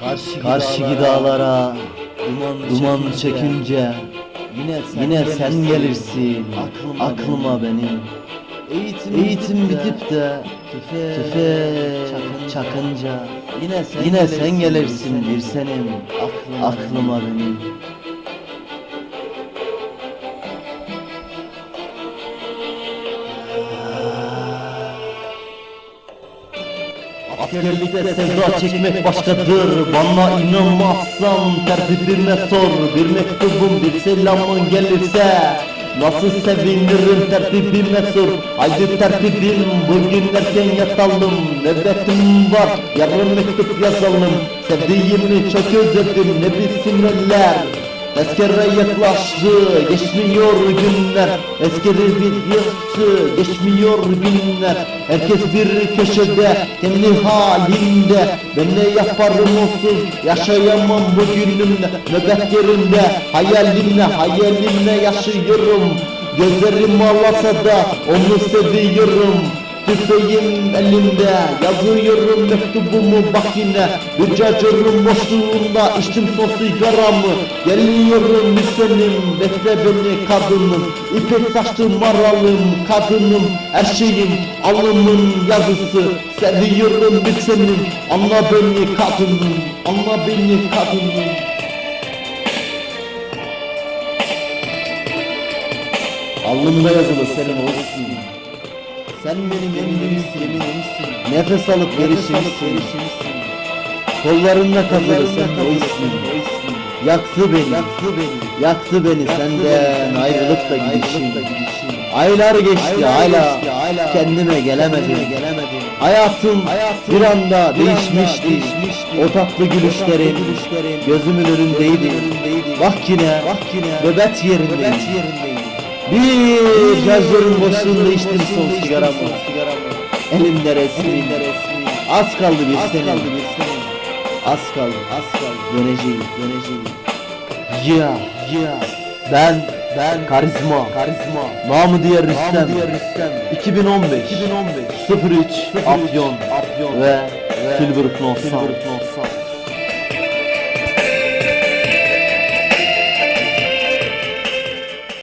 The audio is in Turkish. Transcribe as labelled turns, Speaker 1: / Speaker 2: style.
Speaker 1: Karşı,
Speaker 2: Karşıki dağlara duman çekince
Speaker 1: yine sen,
Speaker 2: yine sen gelirsin
Speaker 1: aklıma,
Speaker 2: aklıma benim.
Speaker 1: Eğitim,
Speaker 2: Eğitim bitip de
Speaker 1: tüfe,
Speaker 2: tüfe
Speaker 1: çakınca,
Speaker 2: çakınca
Speaker 1: yine sen,
Speaker 2: yine sen gelirsin bir senem
Speaker 1: aklıma,
Speaker 2: aklıma benim. Askerlikte sevda çekmek başkadır. Bana inanmazsan tertibime sor. Bir mektubum bir selamın gelirse Nasıl sevinirim tertibime sor. Haydi tertibim bugün erken yatalım. Nöbetim var yarın mektup yazalım. Sevdiğimi çok özledim ne bilsin eller Eskere yaklaştı, geçmiyor günler. Eskeri bir yıktı, geçmiyor günler. Herkes bir köşede, kendi halinde. Ben ne yaparım olsun, yaşayamam bugünümle Nöbet yerinde, hayalimle, hayalimle yaşıyorum. Gözlerim ağlasa da onu seviyorum Tüfeğim elimde yazıyorum mektubumu bak yine Bir cacırım boşluğunda içtim son sigaramı. Geliyorum bir senin bekle beni kadınım. İpek saçlı maralım kadınım. Her şeyim alnımın yazısı. Seviyorum bir senin anla beni kadınım Anla beni kadınım. Alnımda yazılı senin olsun sen benim eminimsin, eminimsin. Nefes alıp verişimsin. Kollarında kazılı sen o ismin. Yaktı beni, yaktı beni, yaktı beni senden ayrılıp da gidişim. Aylar geçti, hala, kendime gelemedim. Hayatım bir anda değişmişti. O tatlı gülüşlerin gözümün önündeydi. Bak yine, nöbet yerindeyim. Bir cazörün boşluğunda içtim son sigaramı. Elimde resmin. Az kaldı bir sene. Az kaldı, az kaldı. Döneceğim, döneceğim. Ya, ya. Ben, ben karizma, karizma. Namı diğer Rüstem. diğer Rüstem. 2015, 2015. 03, Afyon, Afyon ve Silver Knolsan.